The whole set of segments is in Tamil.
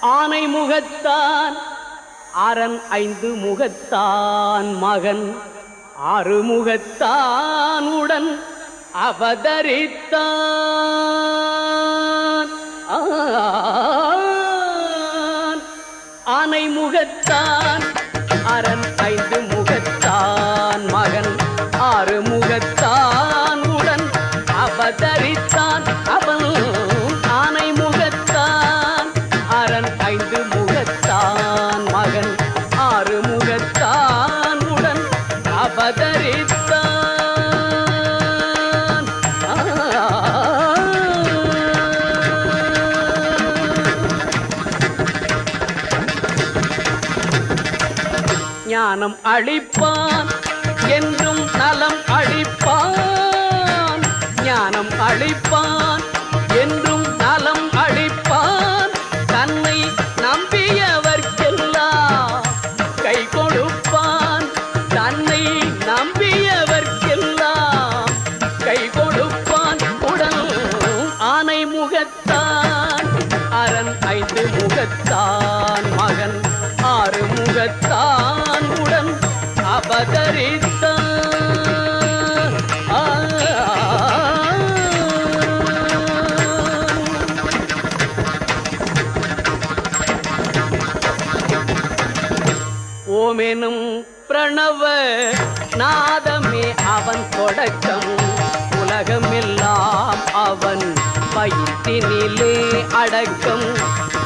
ஆனை. முகத்தான் அரண் ஐந்து முகத்தான் மகன். ஆறுமுகத்தானுடன் அவதரித்தான். ஆனை முகத்தான் அரண் ஐந்து அவதரித்தான் அவன் ஆனை முகத்தான். அரண் ஐந்து முகத்தான். மகன் ஆறு முகத்தான். உடன் அவதரித்தான். ஞானம் அழிப்பான் என்றும் நலம் அழிப்பான் அழைப்பான் என்றும் நலம் அழைப்பான். தன்னை நம்பியவர்க்கெல்லாம் கை கொடுப்பான். தன்னை நம்பியவர்க்கெல்லாம் கை கொடுப்பான். உடல் ஆனை முகத்தான் அரண் ஐந்து முகத்தான். ஓமெனும் பிரணவ நாதமே அவன் தொடக்கம். உலகமெல்லாம் அவன் வயிற்றினிலே அடக்கம்.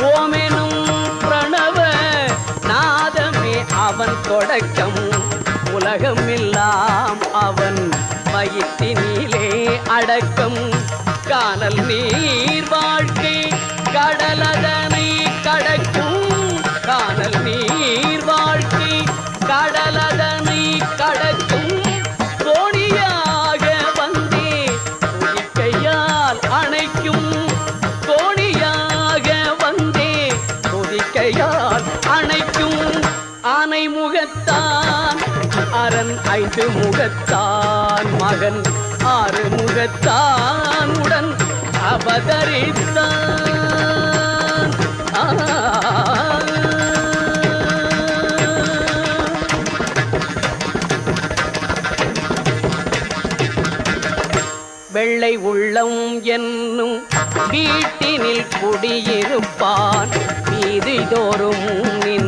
ஓமெனும் பிரணவ நாதமே அவன் தொடக்கம். உலகமெல்லாம் அவன் வயிற்றினிலே அடக்கம். காணல் நீர் வாழ்க்கை கடலதனை கடக்கும். காணல் நீர் முகத்தான். அரண் ஐந்து முகத்தான். மகன் ஆறு முகத்தான். உடன் அவதரித்தான் வெள்ளை உள்ளம் என்னும் வீட்டினில் குடியிருப்பான். வீதிதோறும் நின்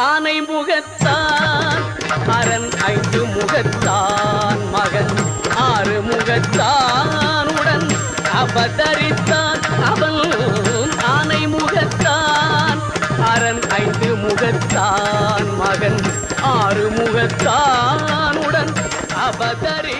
ஆனை முகத்தான் அரண் ஐந்து முகத்தான் மகன் ஆறு முகத்தான் உடன் அவதரித்தான் அவன் ஆனை முகத்தான் அரண் ஐந்து முகத்தான் மகன் ஆறு முகத்தான் உடன் அவதரி